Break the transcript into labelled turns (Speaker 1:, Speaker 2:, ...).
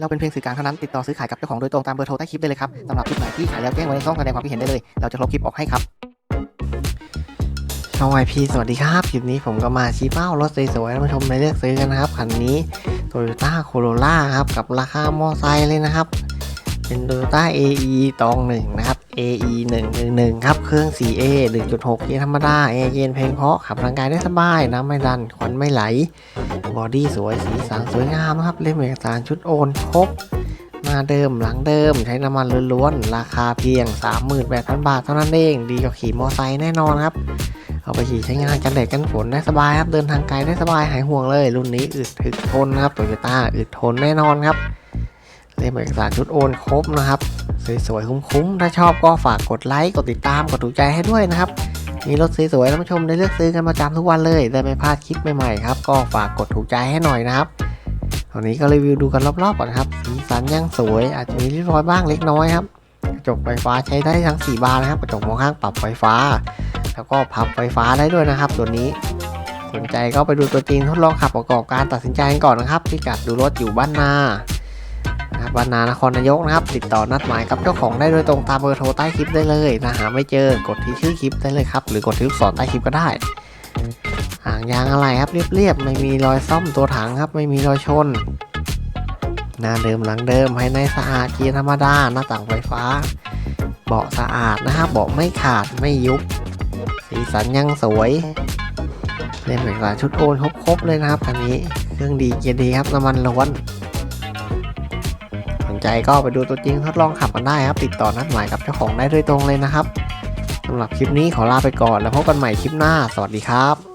Speaker 1: เราเป็นเพียงสื่อกลางเท่านั้นติดต่อซื้อขายกับเจ้าของโดยตรงตามเบอร์โทรใต้คลิปได้เลยครับสำหรับคลิปไหนที่ขายแล้วแจ้งไว้ในช่องแสดงความคิดเห็นได้เลย เราจะลบคลิปออกให้ครับช่องไอพีสวัสดีครับ คลิปนี้ผมก็มาชี้เป้ารถสวยๆท่านผู้ชมในเลือกซื้อกันนะครับ คันนี้ Toyota Corolla ครับ กับราคามอไซค์เลยนะครับ เป็น Toyota AE ตองหนึ่งนะครับ AE 111ครับ เครื่อง 4A 1.6เกียร์ธรรมดาแอร์เย็นเพลงเพราะขับร่างกายได้สบาย น้ำไม่ดันควันไม่ไหล บอดี้สวยสีสันสวยงามนะครับ เล่มเอกสารชุดโอนครบหน้าเดิมหลังเดิมใช้น้ำมันล้วนๆ ราคาเพียง 38,000 บาทเท่านั้นเอง ดีกว่าขี่มอไซค์แน่นอนครับ เอาไปขี่ใช้งานกันแดดกันฝนได้สบายครับ เดินทางไกลได้สบายหายห่วงเลย รุ่นนี้อึดถึกทนนะครับโตโยต้าอึดทนแน่นอนครับ เล่มเอกสารชุดโอนครบนะครับ สวยๆคุ้มๆ ถ้าชอบก็ฝากกดไลค์กดติดตามกดถูกใจให้ด้วยนะครับ มีรถสวยๆท่านผู้ชมได้เลือกซื้อกันประจำทุกวันเลยได้ไม่พลาดคลิปใหม่ๆครับก็ฝากกดถูกใจให้หน่อยนะครับตอนนี้ก็รีวิวดูกันรอบๆก่อนครับสีสันยังสวยอาจจะมีริ้วรอยบ้างเล็กน้อยครับกระจกไฟฟ้าใช้ได้ทั้ง 4 บานนะครับกระจกมองข้างปรับไฟฟ้า แล้วก็พับไฟฟ้าได้ด้วยนะครับตัวนี้สนใจก็ไปดูตัวจริงทดลองขับประกอบการตัดสินใจกันก่อนนะครับพิกัดดูรถอยู่บ้านนา นะครับบ้านนานครนายกนะครับ ติดต่อนัดหมายกับเจ้าของได้โดยตรงตามเบอร์โทรใต้คลิปได้เลยถ้าหาไม่เจอกดที่ชื่อคลิปได้เลยครับ หรือกดที่ลูกศรใต้คลิปก็ได้หางยางอะไรครับเรียบๆไม่มีรอยซ่อมตัวถังครับ ไม่มีรอยชน หน้าเดิมหลังเดิมภายในสะอาดเกียร์ธรรมดาหน้าต่างไฟฟ้า เบาะสะอาดนะครับเบาะไม่ขาดไม่ยุบ สีสันยังสวยเล่นเหมือนกับชุดโอนครบๆเลยนะครับคันนี้ เครื่องดีเกียร์ดีครับน้ำมันล้วน ใจก็ไปดูตัวจริงทดลองขับกันได้ครับ ติดต่อนัดหมายกับเจ้าของได้โดยตรงเลยนะครับสำหรับคลิปนี้ขอลาไปก่อนแล้วพบกันใหม่คลิปหน้า สวัสดีครับ